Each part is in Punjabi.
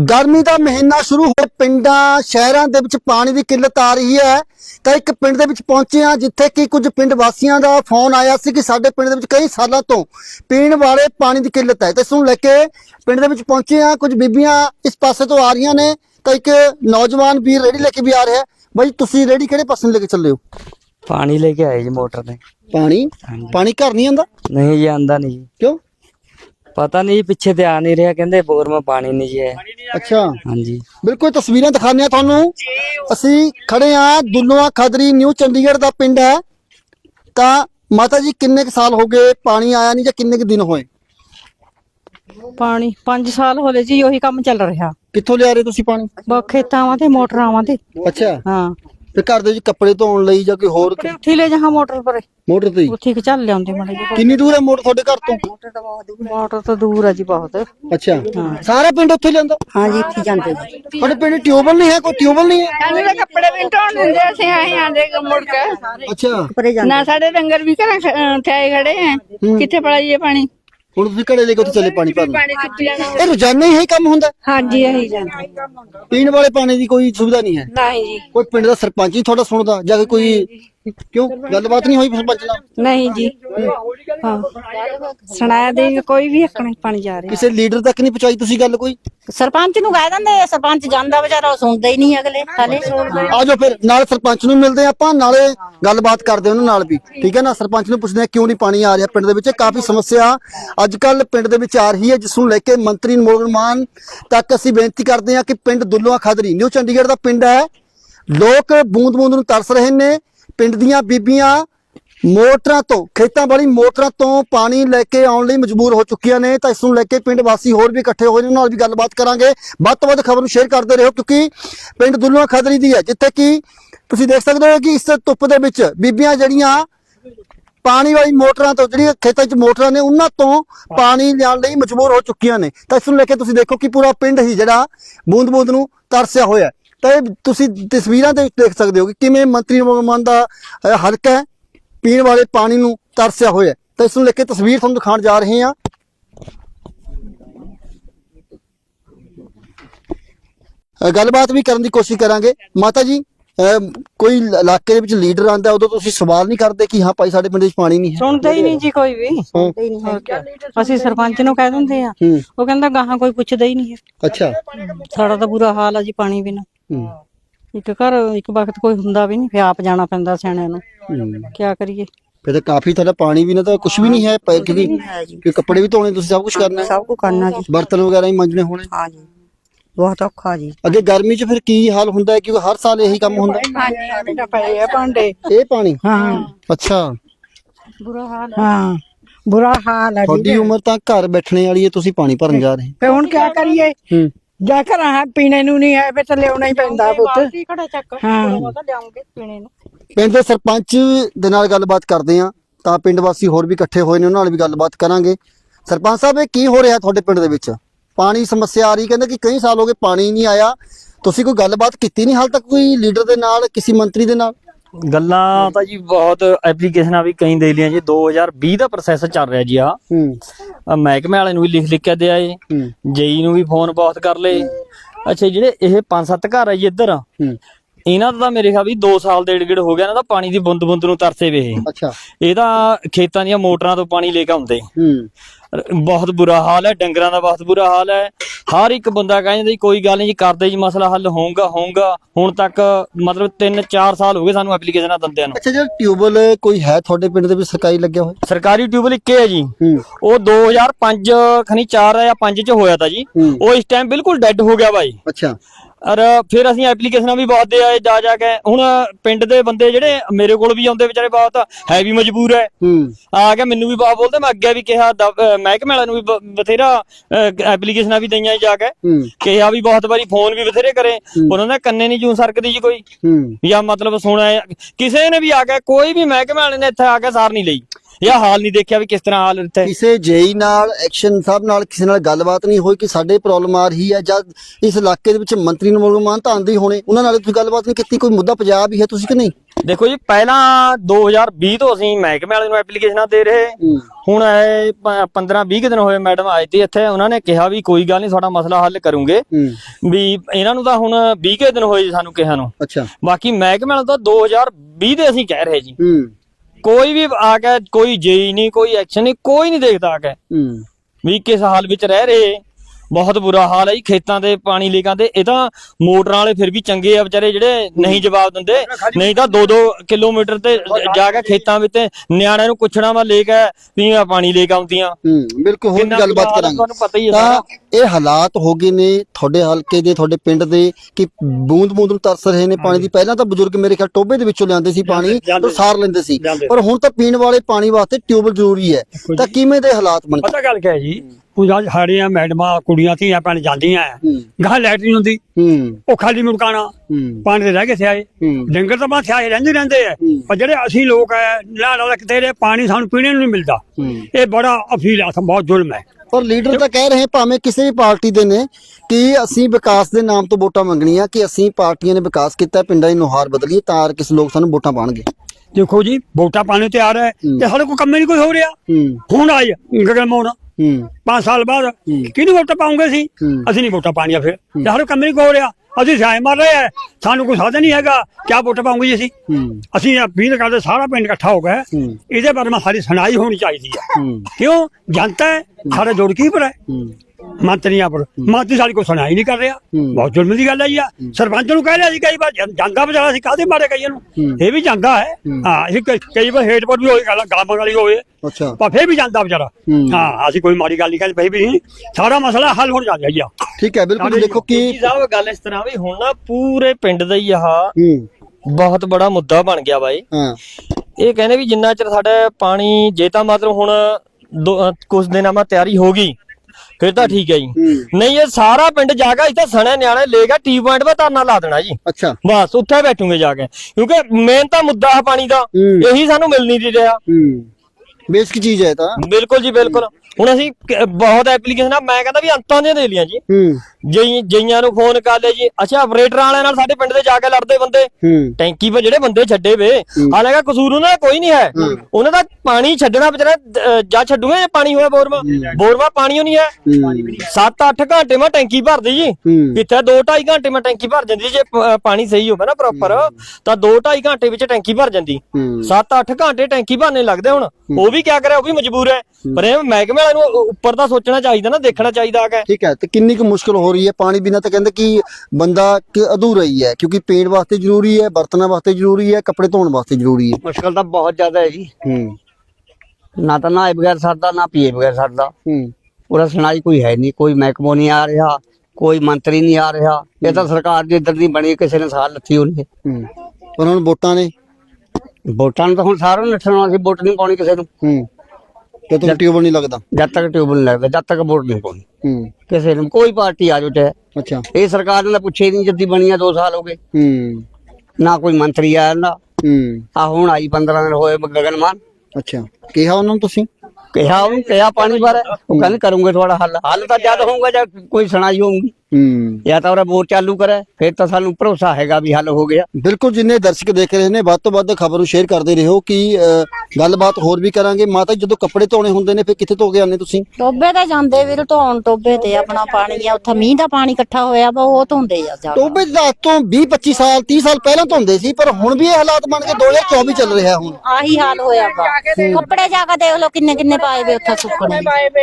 ਗਰਮੀ ਦਾ ਮਹੀਨਾ ਸ਼ੁਰੂ ਹੋ ਪਿੰਡਾਂ ਸ਼ਹਿਰਾਂ ਦੇ ਵਿੱਚ ਪਾਣੀ ਦੀ ਕਿੱਲਤ ਆ ਰਹੀ ਹੈ। ਤਾਂ ਇੱਕ ਪਿੰਡ ਦੇ ਵਿੱਚ ਪਹੁੰਚੇ ਹਾਂ ਜਿੱਥੇ ਕਿ ਕੁਝ ਪਿੰਡ ਵਾਸੀਆਂ ਦਾ ਫੋਨ ਆਇਆ ਸੀ ਕਿ ਸਾਡੇ ਪਿੰਡ ਦੇ ਵਿੱਚ ਕਈ ਸਾਲਾਂ ਤੋਂ ਪੀਣ ਵਾਲੇ ਪਾਣੀ ਦੀ ਕਿੱਲਤ ਹੈ। ਤੇ ਇਸ ਨੂੰ ਲੈ ਕੇ ਪਿੰਡ ਦੇ ਵਿੱਚ ਪਹੁੰਚੇ ਹਾਂ ਕੁਝ ਬੀਬੀਆਂ ਇਸ ਪਾਸੇ ਤੋਂ ਆ ਰਹੀਆਂ ਨੇ ਤਾਂ ਇੱਕ ਨੌਜਵਾਨ ਵੀਰ ਰੇੜੀ ਲੈ ਕੇ ਵੀ ਆ ਰਿਹਾ ਬਾਈ ਤੁਸੀਂ ਰੇੜੀ ਕਿਹੜੇ ਪਾਸੇ ਲੈ ਕੇ ਚੱਲੇ ਹੋ? ਪਾਣੀ ਲੈ ਕੇ ਆਏ ਜੀ ਮੋਟਰ ਤੇ। ਪਾਣੀ? ਪਾਣੀ ਘਰ ਨਹੀਂ ਆਂਦਾ ਨਹੀਂ ਜੀ ਆਂਦਾ ਨਹੀਂ ਜੀ। ਕਿਉਂ? ਪਤਾ ਨਹੀਂ ਪਿੱਛੇ ਤੇ ਆ ਨਹੀਂ ਰਿਹਾ ਕਹਿੰਦੇ ਬੋਰ ਮੇ ਪਾਣੀ ਨਹੀਂ ਜੀ ਹੈ ਅੱਛਾ। ਹਾਂਜੀ। ਬਿਲਕੁਲ ਤਸਵੀਰਾਂ ਦਿਖਾਉਂਦੇ ਆ ਤੁਹਾਨੂੰ। ਅਸੀਂ ਖੜੇ ਆ ਦੁੱਲੋਆ ਖਦਰੀ ਨਿਊ ਚੰਡੀਗੜ੍ਹ ਦਾ ਪਿੰਡ ਹੈ। ਤਾਂ ਮਾਤਾ ਜੀ ਕਿੰਨੇ ਕੁ ਸਾਲ ਹੋ ਗਏ ਪਾਣੀ ਆਇਆ ਨਹੀਂ ਜਾਂ ਕਿੰਨੇ ਕੁ ਦਿਨ ਹੋਏ? ਪਾਣੀ 5 ਸਾਲ ਹੋ ਗਏ ਜੀ ਉਹੀ ਕੰਮ ਚੱਲ ਰਿਹਾ। ਕਿੱਥੋਂ ਲਿਆ ਰਹੇ ਤੁਸੀਂ ਪਾਣੀ? ਬਾ ਖੇਤਾਂ ਵਾਂ ਤੇ ਮੋਟਰਾਂ ਵਾਂ ਤੇ। ਅੱਛਾ। ਹਾਂ। ਤੇ ਘਰ ਦੇ ਵਿੱਚ ਕੱਪੜੇ ਧੋਣ ਲਈ ਜਾਂ ਕੋਈ ਹੋਰ ਕੱਪੜੇ ਉੱਥੇ ਲੈ ਜਹਾਂ ਮੋਟਰ ਪਰੇ ਮੋਟਰ ਤੇ ਹੀ? ਉੱਥੇ ਕਿ ਚੱਲ ਲਿਆਉਂਦੇ ਮੜੇ ਜੀ ਕਿੰਨੀ ਦੂਰ ਹੈ ਮੋਟਰ ਤੁਹਾਡੇ ਘਰ ਤੋਂ? ਮੋਟਰ ਤਾਂ ਦੂਰ ਆ ਜੀ ਬਹੁਤ। ਅੱਛਾ। ਸਾਰਾ ਪਿੰਡ ਉੱਥੇ ਲਿਆਂਦਾ ਹਾਂ ਜੀ ਇੱਥੇ ਜਾਂਦੇ ਜੀ। ਤੁਹਾਡੇ ਪਿੰਡ ਟਿਊਬਲ ਨਹੀਂ ਹੈ? ਕੋਈ ਟਿਊਬਲ ਨਹੀਂ ਹੈ? ਸਾਨੂੰ ਤਾਂ ਕੱਪੜੇ ਵੀ ਧੋਣ ਦਿੰਦੇ ਅਸੀਂ ਆਏ ਆਂਦੇ ਮੁੜ ਕੇ। ਅੱਛਾ। ਨਾ ਸਾਡੇ ਡੰਗਰ ਵੀ ਘਰਾਂ ਠਾਏ ਖੜੇ ਆ। ਕਿੱਥੇ ਪੜਾਈਏ ਪਾਣੀ? ਹੁਣ ਤੁਸੀਂ ਘੜੇ ਲੈ ਕੇ ਉੱਥੇ ਚੱਲੇ ਪਾਣੀ ਭਰਨ ਪਾਣੀ ਕਿੱਥੇ ਜਾਣਾ ਇਹ ਰੋਜ਼ਾਨਾ ਹੀ ਇਹ ਕੰਮ ਹੁੰਦਾ? ਹਾਂਜੀ ਅਸੀਂ ਜਾਂਦੇ ਪੀਣ ਵਾਲੇ ਪਾਣੀ ਦੀ ਕੋਈ ਸੁਵਿਧਾ ਨਹੀਂ ਹੈ। ਨਹੀਂ ਜੀ। ਕੋਈ ਪਿੰਡ ਦਾ ਸਰਪੰਚ ਹੀ ਤੁਹਾਡਾ ਸੁਣਦਾ ਜਾਂ ਕੋਈ ਕਿਉਂ? ਗੱਲਬਾਤ ਨਹੀਂ ਹੋਈ ਸਰਪੰਚ ਨਾਲ? ਨਹੀਂ ਜੀ। ਹਾਂ। ਸੁਣਾਇਆ ਦੇ ਕੋਈ ਵੀ ਹੱਕ ਨਹੀਂ ਪਾਣੀ ਜਾ ਰਿਹਾ। ਕਿਸੇ ਲੀਡਰ ਤੱਕ ਨਹੀਂ ਪਹੁੰਚਾਈ ਤੁਸੀਂ ਗੱਲ ਕੋਈ? ਸਰਪੰਚ ਨੂੰ ਕਹਿ ਦਿੰਦੇ ਆ, ਸਰਪੰਚ ਜਾਂਦਾ ਵਿਚਾਰਾ ਉਹ ਸੁਣਦਾ ਹੀ ਨਹੀਂ ਅਗਲੇ। ਹਾਲੇ ਆ ਜਾਓ ਫਿਰ ਨਾਲ ਸਰਪੰਚ ਨੂੰ ਮਿਲਦੇ ਹਾਂ ਆਪਾਂ ਨਾਲੇ ਗੱਲਬਾਤ ਕਰਦੇ ਹਾਂ ਉਹਨਾਂ ਨਾਲ ਵੀ। ਠੀਕ ਹੈ ਨਾ? ਸਰਪੰਚ ਨੂੰ ਪੁੱਛਦੇ ਹਾਂ ਕਿਉਂ ਨਹੀਂ ਪਾਣੀ ਆ ਰਿਹਾ ਪਿੰਡ ਦੇ ਵਿੱਚ? ਕਾਫੀ ਸਮੱਸਿਆ ਅੱਜ ਕੱਲ ਪਿੰਡ ਦੇ ਵਿੱਚ ਆ ਰਹੀ ਹੈ ਜਿਸ ਨੂੰ ਲੈ ਕੇ ਮੰਤਰੀ ਨਮੋਗਨ ਮਾਨ ਤੱਕ ਅਸੀਂ ਬੇਨਤੀ ਕਰਦੇ ਹਾਂ ਕਿ ਪਿੰਡ ਦੁੱਲੋਆ ਖਾਦਰੀ ਨਿਊ ਚੰਡੀਗੜ੍ਹ ਦਾ ਪਿੰਡ ਹੈ। ਲੋਕ ਬੂੰਦ ਬੂੰਦ ਨੂੰ ਤਰਸ ਰਹੇ ਨੇ। ਪਿੰਡ ਦੀਆਂ ਬੀਬੀਆਂ ਮੋਟਰਾਂ ਤੋਂ, ਖੇਤਾਂ ਵਾਲੀ ਮੋਟਰਾਂ ਤੋਂ ਪਾਣੀ ਲੈ ਕੇ ਆਉਣ ਲਈ ਮਜਬੂਰ ਹੋ ਚੁੱਕੀਆਂ ਨੇ, ਤਾਂ ਇਸ ਨੂੰ ਲੈ ਕੇ ਪਿੰਡ ਵਾਸੀ ਹੋਰ ਵੀ ਇਕੱਠੇ ਹੋਏ ਨੇ, ਉਹਨਾਂ ਨਾਲ ਵੀ ਗੱਲਬਾਤ ਕਰਾਂਗੇ। ਵੱਧ ਤੋਂ ਵੱਧ ਖਬਰ ਨੂੰ ਸ਼ੇਅਰ ਕਰਦੇ ਰਹੋ, ਕਿਉਂਕਿ ਪਿੰਡ ਦੁੱਲੋਂ ਖਦਰੀ ਦੀ ਹੈ, ਜਿੱਥੇ ਕਿ ਤੁਸੀਂ ਦੇਖ ਸਕਦੇ ਹੋ ਕਿ ਇਸ ਧੁੱਪ ਦੇ ਵਿੱਚ ਬੀਬੀਆਂ ਜਿਹੜੀਆਂ ਪਾਣੀ ਵਾਲੀ ਮੋਟਰਾਂ ਤੋਂ, ਜਿਹੜੀਆਂ ਖੇਤਾਂ 'ਚ ਮੋਟਰਾਂ ਨੇ, ਉਹਨਾਂ ਤੋਂ ਪਾਣੀ ਲਿਆਉਣ ਲਈ ਮਜਬੂਰ ਹੋ ਚੁੱਕੀਆਂ ਨੇ। ਤਾਂ ਇਸ ਨੂੰ ਲੈ ਕੇ ਤੁਸੀਂ ਦੇਖੋ ਕਿ ਪੂਰਾ ਪਿੰਡ ਹੀ ਜਿਹੜਾ ਬੂੰਦ-ਬੂੰਦ ਨੂੰ ਤਰਸਿਆ ਹੋਇਆ ਤਾਂ ਇਹ ਤੁਸੀਂ ਤਸਵੀਰਾਂ ਦੇ ਵਿੱਚ ਦੇਖ ਸਕਦੇ ਹੋ ਕਿ ਕਿਵੇਂ ਮੰਤਰੀ ਮਨ ਦਾ ਹਲਕਾ ਹੈ ਪੀਣ ਵਾਲੇ ਪਾਣੀ ਨੂੰ ਤਰਸਿਆ ਹੋਇਆ। ਤਾਂ ਇਸ ਨੂੰ ਲੈ ਕੇ ਤਸਵੀਰ ਤੁਹਾਨੂੰ ਦਿਖਾਉਣ ਜਾ ਰਹੇ ਹਾਂ। ਗੱਲਬਾਤ ਵੀ ਕਰਨ ਦੀ ਕੋਸ਼ਿਸ਼ ਕਰਾਂਗੇ। ਮਾਤਾ ਜੀ ਕੋਈ ਇਲਾਕੇ ਦੇ ਵਿੱਚ ਲੀਡਰ ਆਂਦਾ ਉਦੋਂ ਤੁਸੀਂ ਸਵਾਲ ਨਹੀਂ ਕਰਦੇ ਕਿ ਹਾਂ ਭਾਈ ਸਾਡੇ ਪਿੰਡ ਵਿੱਚ ਪਾਣੀ ਨਹੀਂ ਹੈ। ਸੁਣਦਾ ਹੀ ਨਹੀਂ ਜੀ ਕੋਈ ਵੀ। ਕਿਆ। ਅਸੀਂ ਸਰਪੰਚ ਨੂੰ ਕਹਿ ਦਿੰਦੇ ਆ ਹੂੰ। ਉਹ ਕਹਿੰਦਾ ਗਾਹਾਂ ਕੋਈ ਪੁੱਛਦਾ ਹੀ ਨਹੀਂ ਹੈ। ਅੱਛਾ। ਸਾਡਾ ਤਾਂ ਬੁਰਾ ਹਾਲ ਆ ਜੀ ਪਾਣੀ ਬਿਨਾਂ। ਹੂੰ। ਇੱਕ ਘਰ ਇੱਕ ਵਕਤ ਕੋਈ ਹੁੰਦਾ ਵੀ ਨਹੀਂ ਫਿਰ ਆਪ ਜਾਣਾ ਪੈਂਦਾ ਸਿਆਣਿਆਂ ਨੂੰ। ਹੂੰ। ਕੀ ਕਰੀਏ? ਫਿਰ ਤਾਂ ਕਾਫੀ ਤੁਹਾਡਾ ਪਾਣੀ ਵੀ ਨਾ ਤਾਂ ਕੁਝ ਵੀ ਨਹੀਂ ਹੈ ਪ- ਕਿਉਂਕਿ ਕਿ ਕੱਪੜੇ ਵੀ ਧੋਣੇ ਤੁਸੀਂ ਸਭ ਕੁਝ ਕਰਨਾ ਹੈ। ਸਭ ਕੁ ਕਰਨਾ ਜੀ। ਬਰਤਨ ਵਗੈਰਾ ਹੀ ਮੰਜਣੇ ਹੋਣੇ। ਹਾਂ ਜੀ। ਬਹੁਤ ਔਖਾ ਜੀ। ਅੱਗੇ ਗਰਮੀ 'ਚ ਫਿਰ ਕੀ ਹਾਲ ਹੁੰਦਾ ਹੈ? ਕਿਉਂਕਿ ਹਰ ਸਾਲ ਇਹੀ ਕੰਮ ਹੁੰਦਾ। ਹੈ ਹਾਂਜੀ ਤਾਂ ਪਏ ਆ ਭਾਂਡੇ। ਇਹ ਪਾਣੀ? ਹਾਂ। ਅੱਛਾ। ਬੁਰਾ ਹਾਲ ਹਾਂ। ਬੁਰਾ ਹਾਲ ਹੈ ਤੁਹਾਡੀ ਉਮਰ ਤਾਂ ਘਰ ਬੈਠਣੇ ਵਾਲੀ ਹੈ ਤੁਸੀਂ ਪਾਣੀ ਭਰਨ ਜਾ ਰਹੇ ਫੇ ਹੁਣ ਕੀ ਕਰੀਏ? ਹੂੰ। ਜਾ ਕਰ ਆ ਪੀਣੇ ਨੂੰ ਨਹੀਂ ਹੈ ਫੇ ਤਾਂ ਲਿਆਉਣਾ ਹੀ ਪੈਂਦਾ ਪੁੱਤ। ਕੀ ਖੜਾ ਚੱਕ ਹਾਂ। ਤਾਂ ਲਿਆਉਂਗੇ ਪੀਣੇ ਨੂੰ। ਪਿੰਡ ਦੇ ਸਰਪੰਚ ਦੇ ਨਾਲ ਗੱਲਬਾਤ ਕਰਦੇ ਆ ਤਾਂ ਪਿੰਡ ਵਾਸੀ ਹੋਰ ਵੀ ਇਕੱਠੇ ਹੋਏ ਨੇ ਉਹਨਾਂ ਨਾਲ ਵੀ ਗੱਲਬਾਤ ਕਰਾਂਗੇ। ਸਰਪੰਚ ਸਾਹਿਬ ਇਹ ਕੀ ਹੋ ਰਿਹਾ ਤੁਹਾਡੇ ਪਿੰਡ ਦੇ ਵਿੱਚ? ਪਾਣੀ ਸਮੱਸਿਆ ਆ ਰਹੀ ਕਹਿੰਦੇ ਕਿ ਕਈ ਸਾਲ ਹੋ ਗਏ ਪਾਣੀ ਨਹੀਂ ਆਇਆ। ਤੁਸੀਂ ਕੋਈ ਗੱਲਬਾਤ ਕੀਤੀ ਨਹੀਂ ਹਾਲ ਤੱਕ ਕੋਈ ਲੀਡਰ ਦੇ ਨਾਲ ਕਿਸੇ ਮੰਤਰੀ ਦੇ ਨਾਲ? ਗੱਲਾਂ ਤਾਂ ਜੀ ਬਹੁਤ ਐਪਲੀਕੇਸ਼ਨਾਂ ਵੀ ਕਈ ਦੇ ਲਈਆਂ ਜੀ 2020 ਦਾ ਪ੍ਰੋਸੈਸ ਚੱਲ ਰਿਹਾ ਜੀ ਆ। ਹੂੰ। ਮਹਿਕਮੇ ਵਾਲੇ ਨੂੰ ਵੀ ਲਿਖ ਲਿਖ ਕੇ ਦਿਆ ਏ। ਜੇਈ ਨੂੰ ਵੀ ਫੋਨ ਬਹੁਤ ਕਰ ਲਏ। ਅੱਛਾ ਜਿਹੜੇ ਇਹ ਪੰਜ ਸੱਤ ਘਰ ਆ ਜੀ ਇੱਧਰ ਇਹਨਾਂ ਦਾ ਤਾਂ ਮੇਰੇ ਖਿਆਲ ਵੀ 2 ਸਾਲ ਦੇ ਡੇਢ ਹੋ ਗਿਆ ਇਹਨਾਂ ਦਾ ਪਾਣੀ ਦੀ ਬੁੰਦ ਬੁੰਦ ਨੂੰ ਤਰਸੇ ਵੇ ਇਹ। ਅੱਛਾ। ਇਹ ਤਾਂ ਖੇਤਾਂ ਦੀਆਂ ਮੋਟਰਾਂ ਤੋਂ ਪਾਣੀ ਲੈ ਕੇ ਆਉਂਦੇ। ਹੂੰ। ਬਹੁਤ ਬੁਰਾ ਹਾਲ ਹੈ ਡੰਗਰਾਂ ਦਾ ਬਹੁਤ ਬੁਰਾ ਹਾਲ ਹੈ। ਹਰ ਇੱਕ ਬੰਦਾ ਕਹਿੰਦਾ ਜੀ ਕੋਈ ਗੱਲ ਨਹੀਂ ਜੀ ਕਰਦੇ ਜੀ ਮਸਲਾ ਹੱਲ ਹੋਊਗਾ ਹੋਊਗਾ। ਹੁਣ ਤੱਕ ਮਤਲਬ 3-4 ਸਾਲ ਹੋ ਗਏ ਸਾਨੂੰ ਐਪਲੀਕੇਸ਼ਨਾਂ ਦਿੰਦਿਆਂ ਨੂੰ। ਅੱਛਾ ਜਿਹੜਾ ਟਿਊਬਲ ਕੋਈ ਹੈ ਤੁਹਾਡੇ ਪਿੰਡ ਦੇ ਵਿੱਚ ਸਰਕਾਰੀ ਲੱਗਿਆ ਹੋਇਆ? ਸਰਕਾਰੀ ਟਿਊਬਲ ਇੱਕੇ ਹੈ ਜੀ। ਉਹ 2005 ਖਨੀ 4 ਜਾਂ 5 ਚ ਹੋਇਆ ਤਾਂ ਜੀ। ਉਹ ਇਸ ਟਾਈਮ ਬਿਲਕੁਲ ਡੈੱਡ ਹੋ ਗਿਆ ਬਾਈ। ਅੱਛਾ। ਔਰ ਫਿਰ ਅਸੀਂ ਐਪਲੀਕੇਸ਼ਨਾਂ ਵੀ ਬਹੁਤ ਦੇ ਆਏ ਜਾ ਜਾ ਕੇ। ਹੁਣ ਪਿੰਡ ਦੇ ਬੰਦੇ ਜਿਹੜੇ ਮੇਰੇ ਕੋਲ ਵੀ ਆਉਂਦੇ ਵਿਚਾਰੇ ਬਹੁਤ ਹੈ ਵੀ ਮਜਬੂਰ ਹੈ ਹੂੰ। ਆ ਕੇ ਮੈਨੂੰ ਵੀ ਬਹੁਤ ਬੋਲਦੇ ਮੈਂ ਅੱਗੇ ਵੀ ਕਿਹਾ ਮਹਿਕਮੇ ਵਾਲਿਆਂ ਨੂੰ ਵੀ ਬਥੇਰਾ ਐਪਲੀਕੇਸ਼ਨਾਂ ਵੀ ਦਈਆਂ ਜਾ ਕੇ। ਕਿਹਾ ਵੀ ਬਹੁਤ ਵਾਰੀ ਫੋਨ ਵੀ ਬਥੇਰੇ ਕਰੇ। ਉਹਨਾਂ ਦੇ ਕੰਨੇ ਨਹੀਂ ਜੂੰ ਸਰਕਦੀ ਜੀ ਕੋਈ। ਹੂੰ। ਜਾਂ ਮਤਲਬ ਸੁਣਿਆ ਕਿਸੇ ਨੇ ਵੀ ਆ ਕੇ ਕੋਈ ਵੀ ਮਹਿਕਮੇ ਵਾਲੇ ਨੇ ਇੱਥੇ ਆ ਕੇ ਸਾਰ ਨਹੀਂ ਲਈ। ਜਾਂ ਹਾਲ ਨਹੀਂ ਦੇਖਿਆ ਵੀ ਕਿਸ ਤਰ੍ਹਾਂ ਹਾਲ ਇੱਥੇ? ਕਿਸੇ ਜੇਈ ਨਾਲ ਐਕਸ਼ਨ ਸਾਹਿਬ ਨਾਲ ਕਿਸੇ ਨਾਲ ਗੱਲਬਾਤ ਨਹੀਂ ਹੋਈ ਕਿ ਸਾਡੇ ਪ੍ਰੋਬਲਮ ਆ ਰਹੀ ਹੈ ਜਦ ਇਸ ਇਲਾਕੇ ਦੇ ਵਿੱਚ ਮੰਤਰੀ ਨਮੋਲ ਮਾਨ ਤਾਂ ਆਂਦੇ ਹੋਣੇ ਉਹਨਾਂ ਨਾਲ ਤੁਸੀਂ ਗੱਲਬਾਤ ਨਹੀਂ ਕੀਤੀ ਕੋਈ ਮੁੱਦਾ ਪੰਜਾਬ ਹੀ ਹੈ ਤੁਸੀਂ ਕਿ ਨਹੀਂ? ਦੇਖੋ ਜੀ ਪਹਿਲਾਂ 2020 ਤੋਂ ਅਸੀਂ ਮਹਿਕਮੇ ਵਾਲੇ ਨੂੰ ਐਪਲੀਕੇਸ਼ਨਾਂ ਦੇ ਰਹੇ। ਹੁਣ ਇਹ 15 20 ਦਿਨ ਹੋਏ ਮੈਡਮ ਆਏ ਤੇ ਇੱਥੇ ਉਹਨਾਂ ਨੇ ਕਿਹਾ ਵੀ ਕੋਈ ਗੱਲ ਨਹੀਂ ਤੁਹਾਡਾ ਮਸਲਾ ਹੱਲ ਕਰੂੰਗੇ। ਵੀ ਇਹਨਾਂ ਨੂੰ ਤਾਂ ਹੁਣ 20 ਕੁ ਦਿਨ ਹੋਏ ਜੀ ਸਾਨੂੰ ਕਿਹਾ ਨੂੰ। ਅੱਛਾ। ਬਾਕੀ ਮਹਿਕਮੇ ਵਾਲੇ ਤਾਂ 2020 ਦੇ ਅਸੀਂ ਕਹਿ ਰਹੇ ਜੀ। ਕੋਈ ਵੀ ਆ ਕੇ ਕੋਈ ਜੇਈ ਨਹੀਂ ਕੋਈ ਐਕਸ਼ਨ ਨਹੀਂ ਕੋਈ ਨਹੀਂ ਦੇਖਦਾ ਆ ਕੇ। ਹੂੰ। ਵੀ ਕਿਸ ਹਾਲ ਵਿੱਚ ਰਹਿ ਰਹੇ। ਬਹੁਤ ਬੁਰਾ ਹਾਲ ਹੈ ਜੀ ਖੇਤਾਂ ਦੇ ਪਾਣੀ ਲੈ ਕੇ ਇਹ ਤਾਂ ਮੋਟਰਾਂ ਵਾਲੇ ਫਿਰ ਵੀ ਚੰਗੇ ਆ ਵਿਚਾਰੇ ਜਿਹੜੇ ਨਹੀਂ ਜਵਾਬ ਦਿੰਦੇ। ਨਹੀਂ ਤਾਂ 2-2 ਕਿਲੋਮੀਟਰ ਤੇ ਜਾ ਕੇ ਖੇਤਾਂ ਵਿੱਚ ਤੇ ਨਿਆਣਿਆਂ ਨੂੰ ਕੁਛਣਾ ਵਾ ਲੈ ਕੇ ਪੀਣਾ ਪਾਣੀ ਲੈ ਕੇ ਆਉਂਦੀਆਂ। ਹੂੰ ਬਿਲਕੁਲ ਹੋਰ ਗੱਲਬਾਤ ਹੈ, ਕਰਾਂਗੇ। ਤੁਹਾਨੂੰ ਪਤਾ ਹੀ ਹੈ ਤਾਂ। ਇਹ ਹਾਲਾਤ ਹੋ ਗਏ ਨੇ ਤੁਹਾਡੇ ਹਲਕੇ ਦੇ ਤੁਹਾਡੇ ਪਿੰਡ ਦੇ ਕਿ ਬੂੰਦ ਬੂੰਦ ਨੂੰ ਤਰਸ ਰਹੇ ਨੇ ਪਾਣੀ ਦੀ। ਪਹਿਲਾਂ ਤਾਂ ਬਜ਼ੁਰਗ ਮੇਰੇ ਖਿਆਲ ਟੋਬੇ ਦੇ ਵਿੱਚੋਂ ਲਿਆਂਦੇ ਸੀ ਪਾਣੀ ਉਹ ਸਾਰ ਲੈਂਦੇ ਸੀ। ਪਰ ਹੁਣ ਤਾਂ ਪੀਣ ਵਾਲੇ ਪਾਣੀ ਵਾਸਤੇ ਟਿਊਬਲ ਜ਼ਰੂਰੀ ਹੈ। ਤਾਂ ਕਿਵੇਂ ਦੇ ਹਾਲਾਤ ਬਣ ਪਤਾ ਗੱਲ ਕਿਆ ਹੈ ਜੀ ਪੂਜਾ ਸਾਡੀਆਂ ਮੈਡਮਾਂ ਕੁੜੀਆਂ ਧੀਆਂ ਭੈਣ ਜਾਂਦੀਆਂ ਗਾਹ ਨਹੀਂ ਹੁੰਦੀ। ਉਹ ਖਾਲੀ ਮੁੜਕਾਣਾ ਹੂੰ। ਪਾਣੀ ਦੇ ਰਹਿ ਕੇ ਸਿਆਏ। ਡੰਗਰ ਤਾਂ ਬਾਹਰ ਸਿਆਏ ਰਹਿੰਦੇ ਰਹਿੰਦੇ ਹੂੰ। ਪਰ ਜਿਹੜੇ ਅਸੀਂ ਲੋਕ ਐ ਨਾ ਨਾ ਕਿਤੇ ਦੇ ਪਾਣੀ ਸਾਨੂੰ ਪੀਣੇ ਨੂੰ ਨਹੀਂ ਮਿਲਦਾ। ਇਹ ਬੜਾ ਅਫੀਲ ਆ ਬਹੁਤ ਜ਼ੁਲਮ ਹੈ ਪਰ ਲੀਡਰ ਤਾਂ ਕਹਿ ਰਹੇ ਭਾਵੇਂ ਕਿਸੇ ਵੀ ਪਾਰਟੀ ਦੇ ਨੇ ਕਿ ਅਸੀਂ ਵਿਕਾਸ ਦੇ ਨਾਮ ਤੋਂ ਵੋਟਾਂ ਮੰਗਣੀਆਂ ਕਿ ਅਸੀਂ ਪਾਰਟੀਆਂ ਨੇ ਵਿਕਾਸ ਕੀਤਾ ਪਿੰਡਾਂ ਦੀ ਨੁਹਾਰ ਬਦਲੀ ਤਾਂ ਕਿਸੇ ਲੋਕ ਸਾਨੂੰ ਵੋਟਾਂ ਪਾਣਗੇ। ਦੇਖੋ ਜੀ ਵੋਟਾਂ ਪਾਣੇ ਤਿਆਰ ਹੈ ਹੂੰ। ਤੇ ਸਾਡੇ ਕੋਲ ਕੰਮ ਨਹੀਂ ਕੋਈ ਹੋ ਰਿਹਾ। ਹੁਣ ਆਈ ਗਗਨ ਮੋਹਨ। ਹੂੰ। 5 ਸਾਲ ਬਾਅਦ। ਕਿਹਨੂੰ ਵੋਟਾਂ ਪਾਉਂਗੇ ਸੀ ਹੂੰ। ਅਸੀਂ ਨਹੀਂ ਵੋਟਾਂ ਪਾਣੀਆਂ ਫਿਰ। ਤੇ ਸਾਡੇ ਕੰਮ ਨਹੀਂ ਕੋਈ ਹੋ ਰਿਹਾ। ਅਸੀਂ ਸਿਆਏ ਮਾਰ ਰਹੇ ਆ ਸਾਨੂੰ ਕੋਈ ਸਾਧਨ ਨਹੀਂ ਹੈਗਾ। ਕਿਆ ਵੋਟਾਂ ਪਾਉਂਗੇ ਜੀ ਅਸੀਂ? ਅਸੀਂ ਅਪੀਲ ਕਰਦੇ ਸਾਰਾ ਪਿੰਡ ਇਕੱਠਾ ਹੋ ਗਿਆ। ਇਹਦੇ ਬਾਰੇ ਮੈਂ ਸਾਰੀ ਸੁਣਾਈ ਹੋਣੀ ਚਾਹੀਦੀ ਹੈ। ਕਿਉਂ? ਜਨਤਾ ਸਾਡਾ ਜੋੜ ਕੀ ਪਰ ਹੂੰ। ਮੰਤਰੀਆਂ ਪਰ ਮੰਤਰੀ ਸਾਡੀ ਕੋਈ ਸੁਣਾਈ ਨਹੀਂ ਕਰ ਰਿਹਾ। ਬਹੁਤ ਜ਼ੁਲਮ ਦੀ ਗੱਲ ਹੈ ਜੀ ਆ। ਸਰਪੰਚ ਨੂੰ ਕਹਿ ਰਿਹਾ ਸੀ ਕਈ ਵਾਰ ਜਾਂਦਾ ਵਿਚਾਰਾ ਸੀ ਕਾਹਦੇ ਮਾਰੇ ਕਈਆਂ ਨੂੰ। ਇਹ ਵੀ ਜਾਂਦਾ ਹੈ। ਹਾਂ। ਇਹ ਕਈ- ਵਾਰ ਹੇਠ ਪਰ ਵੀ ਹੋਏ ਗੱਲ ਗਾਲਾਂ ਗਾਲੀ ਹੋਏ। ਅੱਛਾ। ਪਰ ਫੇਰ ਵੀ ਜਾਂਦਾ ਵਿਚਾਰਾ। ਹੂੰ। ਅਸੀਂ ਕੋਈ ਮਾੜੀ ਗੱਲ ਨਹੀਂ ਕਹਿੰਦੇ ਪਈ ਵੀ ਸਾਰਾ ਮਸਲਾ ਹੱਲ ਹੋਣ ਜਾ ਰਿਹਾ ਜੀ ਆ। ਠੀਕ ਹੈ ਬਿਲਕੁਲ ਦੇਖੋ ਕਿ ਜੀ ਸਾਹਿਬ ਗੱਲ ਇਸ ਤਰ੍ਹਾਂ ਵੀ ਹੁਣ ਨਾ ਪੂਰੇ ਪਿੰਡ ਦਾ ਹੀ ਆਹ ਬਹੁਤ ਬੜਾ ਮੁੱਦਾ ਬਣ ਗਿਆ ਬਾਈ। ਹਾਂ। ਇਹ ਕਹਿੰਦੇ ਵੀ ਜਿੰਨਾ ਚਿਰ ਸਾਡਾ ਪਾਣੀ ਜੇ ਤਾਂ ਮਤਲਬ ਹੁਣ ਦੋ- ਕੁਝ ਦਿਨਾਂ ਮਾ ਤਿਆਰੀ ਹੋ ਗਈ ਫਿਰ ਤਾਂ ਠੀਕ ਹੈ ਜੀ। ਹੂੰ। ਨਹੀਂ ਇਹ ਸਾਰਾ ਪਿੰਡ ਜਾ ਕੇ ਇੱਥੇ ਸਣੇ ਨਿਆਣੇ ਲੈ ਕੇ ਟੀ ਪੁਆਇੰਟ 'ਤੇ ਧਰਨਾ ਲਾ ਦੇਣਾ ਜੀ। ਅੱਛਾ। ਬਸ ਉੱਥੇ ਬੈਠੂਗੇ ਜਾ ਕੇ। ਕਿਉਂਕਿ ਮੇਨ ਤਾਂ ਮੁੱਦਾ ਹੈ ਪਾਣੀ ਦਾ। ਹੂੰ। ਇਹੀ ਸਾਨੂੰ ਮਿਲ ਨਹੀਂ ਰਿਹਾ। ਹੂੰ। ਬੇਸਿਕ ਚੀਜ਼ ਹੈ ਤਾਂ। ਬਿਲਕੁਲ ਜੀ ਬਿਲਕੁਲ। ਹੁਣ ਅਸੀਂ ਕ- ਬਹੁਤ ਐਪਲੀਕੇਸ਼ਨਾਂ ਮੈਂ ਕਹਿੰਦਾ ਵੀ ਅੰਤਾਂ ਦੀਆਂ ਦੇ ਲੀਆਂ ਜੀ। ਹੂੰ। ਜਈ ਜਈਆਂ ਨੂੰ ਫੋਨ ਕਰ ਲਿਆ ਜੀ। ਅੱਛਾ ਆਪਰੇਟਰਾਂ ਵਾਲਿਆਂ ਨਾਲ ਸਾਡੇ ਪਿੰਡ ਦੇ ਜਾ ਕੇ ਲੜਦੇ ਬੰਦੇ। ਹੂੰ। ਟੈਂਕੀ 'ਤੇ ਜਿਹੜੇ ਬੰਦੇ ਛੱਡੇ ਵੇ। ਹਾਲਾਂਕਿ ਕਸੂਰ ਉਹਨਾਂ ਦਾ ਕੋਈ ਨਹੀਂ ਹੈ। ਉਹਨਾਂ ਦਾ ਪਾਣੀ ਛੱਡਣਾ ਵਿਚਾਰਾ ਅਹ, ਜਾਂ ਛੱਡੂਗੇ ਜਾਂ ਪਾਣੀ ਹੋਇਆ ਬੋਰਮਾ ਬੋਰਮਾ ਪਾਣੀ ਓ ਨਹੀਂ ਹੈ। ਹੂੰ। 7-8 ਘੰਟੇ ਮੈਂ ਟੈਂਕੀ ਭਰਦੀ ਜੀ। ਹੂੰ। ਕਿੱਥੇ 2-2.5 ਘੰਟੇ ਮੈਂ ਟੈਂਕੀ ਭਰ ਜਾਂਦੀ ਜੇ ਪ- ਪਾਣੀ ਸਹੀ ਹੋਵੇ ਨਾ ਪ੍ਰੋਪਰ ਤਾਂ 2-2.5 ਘੰਟੇ ਵਿੱਚ ਟੈਂਕੀ ਭਰ ਜਾਂਦੀ। ਹੂੰ। 7-8 ਘੰਟੇ ਟੈਂਕੀ ਭਰਨੇ ਲੱਗਦੇ ਹੁਣ। ਉਹ ਵੀ ਕਿਆ ਕਰੇ ਉਹ ਵੀ ਮਜਬੂਰ ਹੈ। ਪਰ ਇਹ ਮਹਿਕਮੇ ਵਾਲਿਆਂ ਨੂੰ ਉੱਪਰ ਦਾ ਸੋਚਣਾ ਚਾਹੀਦਾ ਨਾ ਦੇਖਣਾ ਚਾਹੀਦਾ ਕਿ। ਠੀਕ ਹੈ ਤੇ ਕਿੰਨੀ ਕੁ ਮੁਸ਼ਕਲ ਹੋ ਰਹੀ ਹੈ? ਪਾਣੀ ਬਿਨਾਂ ਤਾਂ ਕਹਿੰਦੇ ਕਿ ਬੰਦਾ ਕਿ ਅਧੂਰਾ ਹੀ ਹੈ ਕਿਉਂਕਿ ਪੀਣ ਵਾਸਤੇ ਜ਼ਰੂਰੀ ਹੈ ਬਰਤਨਾਂ ਵਾਸਤੇ ਜ਼ਰੂਰੀ ਹੈ ਕੱਪੜੇ ਧੋਣ ਵਾਸਤੇ ਜ਼ਰੂਰੀ ਹੈ। ਮੁਸ਼ਕਲ ਤਾਂ ਬਹੁਤ ਜ਼ਿਆਦਾ ਹੈ ਜੀ। ਹੂੰ। ਨਾ ਤਾਂ ਨਹਾਏ ਬਗੈਰ ਸਰਦਾ ਨਾ ਪੀਏ ਬਗੈਰ ਸਰਦਾ। ਹੂੰ। ਪੂਰਾ ਸੁਣਾਈ ਕੋਈ ਹੈ ਨਹੀਂ ਕੋਈ ਮਹਿਕਮਾ ਨਹੀਂ ਆ ਰਿਹਾ ਕੋਈ ਮੰਤਰੀ ਨਹੀਂ ਆ ਰਿਹਾ। ਇਹ ਤਾਂ ਸਰਕਾਰ ਦੀ ਇੱਧਰ ਦੀ ਬਣੀ ਕਿਸੇ ਨੇ ਸਾਲ ਲੱਥੀ ਹੋਣੀ ਹੈ। ਹੂੰ। ਉਹਨਾਂ ਨੂੰ ਵੋਟਾਂ ਨੇ? ਵੋਟਾਂ ਨੂੰ ਤਾਂ ਹੁਣ ਸਾਰਿਆਂ ਨੂੰ ਨੱਠਣਾ ਸੀ ਵੋਟ ਨਹੀਂ ਪਾਉਣੀ ਕਿਸੇ ਨੂੰ। ਹੂੰ। ਤੇ ਤੁਹਾਨੂੰ ਟਿਊਬਲ ਨਹੀਂ ਲੱਗਦਾ। ਜਦ ਤੱਕ ਟਿਊਬਲ ਨਹੀਂ ਲੱਗਦਾ ਜਦ ਤੱਕ ਵੋਟ ਨਹੀਂ ਪਾਉਣੀ। ਹੂੰ। ਕਿਸੇ ਨੂੰ ਕੋਈ ਪਾਰਟੀ ਆ ਜਾਵੇ ਅੱਛਾ। ਇਹ ਸਰਕਾਰ ਨੇ ਤਾਂ ਹੀ ਨਹੀਂ ਜੱਦੀ ਬਣੀ ਆ 2 ਸਾਲ ਹੋ ਗਏ। ਹੂੰ। ਨਾ ਕੋਈ ਮੰਤਰੀ ਆਇਆ ਨਾ। ਹੂੰ। ਆ ਹੁਣ ਆਈ 15 ਦਿਨ ਹੋਏ ਗਗਨ ਮਾਨ। ਅੱਛਾ। ਕਿਹਾ ਉਹਨਾਂ ਨੂੰ ਤੁਸੀਂ? ਕਿਹਾ ਉਹਨੂੰ ਕਿਹਾ ਪਾਣੀ ਬਾਰੇ। ਉਹ ਕਹਿੰਦੇ ਕਰੂੰਗੇ ਤੁਹਾਡਾ ਹੱਲ। ਹੱਲ ਤਾਂ ਜਦ ਹੋਊਗਾ ਜਦ ਕੋਈ ਸੁਣਾਈ ਹੋਊਗੀ। ਹੂੰ। ਜਾਂ ਤਾਂ ਉਹਦਾ ਵੋਟ ਚਾਲੂ ਕਰੇ ਫਿਰ ਤਾਂ ਸਾਨੂੰ ਭਰੋਸਾ ਹੈਗਾ ਵੀ ਹੱਲ ਹੋ ਗਿਆ। ਬਿਲਕੁਲ ਜਿੰਨੇ ਦਰਸ਼ਕ ਦੇਖ ਰਹੇ ਨੇ ਵੱਧ ਤੋਂ ਵੱਧ ਖਬਰ ਨੂੰ ਸ਼ੇਅਰ ਕਰਦੇ ਰਹੋ ਕਿ ਅ, ਗੱਲਬਾਤ ਹੋਰ ਵੀ ਕਰਾਂਗੇ। ਮਾਤਾ ਜੀ, ਜਦੋਂ ਕੱਪੜੇ ਧੋਣੇ ਹੁੰਦੇ ਨੇ ਫਿਰ ਕਿੱਥੇ ਧੋ ਕੇ ਆਉਂਦੇ ਤੁਸੀਂ? ਟੋਬੇ ਤੇ ਜਾਂਦੇ ਵੀਰ ਧੋਣ ਟੋਬੇ ਤੇ ਆਪਣਾ ਪਾਣੀ ਆ। ਉੱਥੇ ਮੀਂਹ ਦਾ ਪਾਣੀ ਇਕੱਠਾ ਹੋਇਆ ਵਾ ਉਹ ਧੋਂਦੇ ਆ ਜਾ। ਟੋਬੇ ਦਾ ਅੱਜ ਤੋਂ 20 25 ਸਾਲ 30 ਸਾਲ ਪਹਿਲਾਂ ਧੋਂਦੇ ਸੀ ਪਰ ਹੁਣ ਵੀ ਇਹ ਹਾਲਾਤ ਬਣ ਕੇ 2024 ਚੱਲ ਰਿਹਾ ਹੁਣ। ਆਹੀ ਹਾਲ ਹੋਇਆ ਵਾ। ਕੱਪੜੇ ਜਾ ਕੇ ਦੇਖ ਲਓ ਕਿੰਨੇ ਕਿੰਨੇ ਪਾਏ ਵੇ ਉੱਥੇ ਸੁੱਕਣੇ।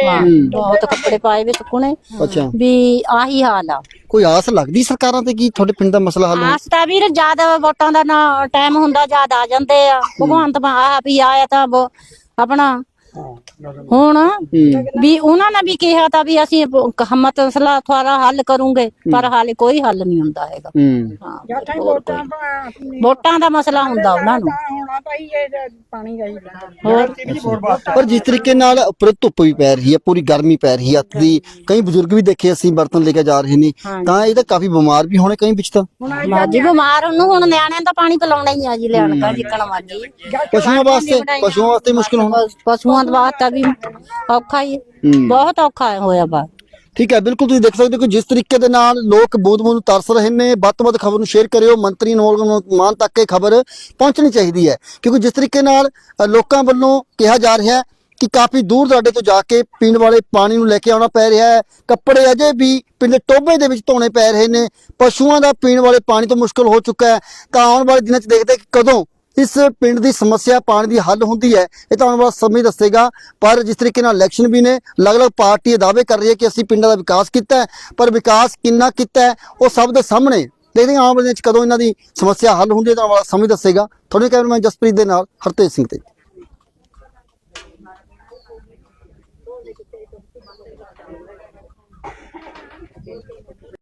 ਹਾਂ, ਬਹੁਤ ਕੱਪੜੇ ਪਾਏ ਵੇ ਸੁੱਕਣੇ। ਅੱਛਾ। ਵੀ ਆਹੀ ਹਾਲ ਆ। ਕੋਈ ਆਸ ਲੱਗਦੀ ਸਰਕਾਰਾਂ ਤੇ ਕੀ ਤੁਹਾਡੇ ਪਿੰਡ ਦਾ ਮਸਲਾ ਹੱਲ ਹੋ ਆਸ ਤਾਂ ਵੀਰ ਜਦ ਵੋਟਾਂ ਦਾ ਨਾ ਟਾਈਮ ਹੁੰਦਾ ਜਦ ਆ ਜਾਂਦੇ ਆ। ਭਗਵੰਤ ਮਾਨ ਆ ਵੀ ਆਇਆ ਤਾਂ ਆਪਣਾ ਹੁਣ ਵੀ ਉਹਨਾਂ ਨੇ ਵੀ ਕਿਹਾ ਤਾਂ ਵੀ ਅਸੀਂ ਪ- ਮਸਲਾ ਤੁਹਾਡਾ ਹੱਲ ਕਰੂੰਗੇ ਪਰ ਹਾਲੇ ਕੋਈ ਹੱਲ ਨਹੀਂ ਹੁੰਦਾ ਹੈਗਾ। ਹੂੰ। ਵੋਟਾਂ ਦਾ ਮਸਲਾ ਹੁੰਦਾ ਉਹਨਾਂ ਨੂੰ। ਪਰ ਜਿਸ ਤਰੀਕੇ ਨਾਲ ਉੱਪਰ ਧੁੱਪ ਵੀ ਪੈ ਰਹੀ ਹੈ ਪੂਰੀ ਗਰਮੀ ਪੈ ਰਹੀ ਹੈ ਅੱਤ ਦੀ ਕਈ ਬਜ਼ੁਰਗ ਵੀ ਦੇਖੇ ਅਸੀਂ ਬਰਤਨ ਲੈ ਕੇ ਜਾ ਰਹੇ ਨੇ ਤਾਂ ਇਹ ਤਾਂ ਕਾਫੀ ਬਿਮਾਰ ਵੀ ਹੋਣੇ ਕਈ ਵਿੱਚ ਤਾਂ। ਮਾਜੀ ਬਿਮਾਰ ਨੂੰ ਹੁਣ ਨਿਆਣਿਆਂ ਦਾ ਪਾਣੀ ਪਿਲਾਉਣਾ ਹੀ ਆ ਜੀ ਲੈਣ ਦਾ ਜਿੱਕਣ ਮਾਜੀ ਪਸ਼ੂਆਂ ਵਾਸਤੇ ਪਸ਼ੂਆਂ ਵਾਸਤੇ ਮੁਸ਼ਕਿਲ ਹੋਣਾ। ਪਸ਼ੂ- ਦਾ ਵਾਸਤਾ ਵੀ ਔਖਾ ਹੀ ਹੈ। ਬਹੁਤ ਔਖਾ ਹੋਇਆ ਬਾ ਠੀਕ ਹੈ ਬਿਲਕੁਲ ਤੁਸੀਂ ਦੇਖ ਸਕਦੇ ਹੋ ਕਿ ਜਿਸ ਤਰੀਕੇ ਦੇ ਨਾਲ ਲੋਕ ਬੂੰਦ ਬੂੰਦ ਤਰਸ ਰਹੇ ਨੇ ਵੱਧ ਤੋਂ ਵੱਧ ਖਬਰ ਨੂੰ ਸ਼ੇਅਰ ਕਰਿਓ ਮੰਤਰੀ ਮਾਨ ਤੱਕ ਇਹ ਖਬਰ ਪਹੁੰਚਣੀ ਚਾਹੀਦੀ ਹੈ। ਕਿਉਂਕਿ ਜਿਸ ਤਰੀਕੇ ਨਾਲ ਅ, ਲੋਕਾਂ ਵੱਲੋਂ ਕਿਹਾ ਜਾ ਰਿਹਾ ਹੈ ਕਿ ਕਾਫੀ ਦੂਰ ਦਰਾਡੇ ਤੋਂ ਜਾ ਕੇ ਪੀਣ ਵਾਲੇ ਪਾਣੀ ਨੂੰ ਲੈ ਕੇ ਆਉਣਾ ਪੈ ਰਿਹਾ ਹੈ। ਕੱਪੜੇ ਅਜੇ ਵੀ ਪਿੰਡ ਟੋਬੇ ਦੇ ਵਿੱਚ ਧੋਣੇ ਪੈ ਰਹੇ ਨੇ। ਪਸ਼ੂਆਂ ਦਾ ਪੀਣ ਵਾਲੇ ਪਾਣੀ ਤੋਂ ਮੁਸ਼ਕਲ ਹੋ ਚੁੱਕਾ ਹੈ। ਤਾਂ ਆਉਣ ਵਾਲੇ ਦਿਨਾਂ 'ਚ ਦੇਖਦੇ ਕਿ ਕਦੋਂ ਇਸ ਪਿੰਡ ਦੀ ਸਮੱਸਿਆ ਪਾਣੀ ਦੀ ਹੱਲ ਹੁੰਦੀ ਹੈ, ਇਹ ਤਾਂ ਆਉਣ ਵਾਲਾ ਸਮੇਂ ਦੱਸੇਗਾ। ਪਰ ਜਿਸ ਤਰੀਕੇ ਨਾਲ ਇਲੈਕਸ਼ਨ ਵੀ ਨੇ, ਅਲੱਗ-ਅਲੱਗ ਪਾਰਟੀ ਇਹ ਦਾਅਵੇ ਕਰ ਰਹੀ ਹੈ ਕਿ ਅਸੀਂ ਪਿੰਡਾਂ ਦਾ ਵਿਕਾਸ ਕੀਤਾ ਹੈ, ਪਰ ਵਿਕਾਸ ਕਿੰਨਾ ਕੀਤਾ ਹੈ, ਉਹ ਸਭ ਦੇ ਸਾਹਮਣੇ ਦੇਖਦੇ ਹਾਂ ਆਉਣ ਵਾਲੇ ਦਿਨਾਂ 'ਚ ਕਦੋਂ ਇਹਨਾਂ ਦੀ ਸਮੱਸਿਆ ਹੱਲ ਹੁੰਦੀ ਹੈ, ਤਾਂ ਆਉਣ ਵਾਲਾ ਸਮੇਂ ਦੱਸੇਗਾ। ਤੁਹਾਡੇ ਕੈਮਰਾਮੈਨ ਜਸਪ੍ਰੀਤ ਦੇ ਨਾਲ ਹਰਤੇਜ ਸਿੰਘ ਤੇ।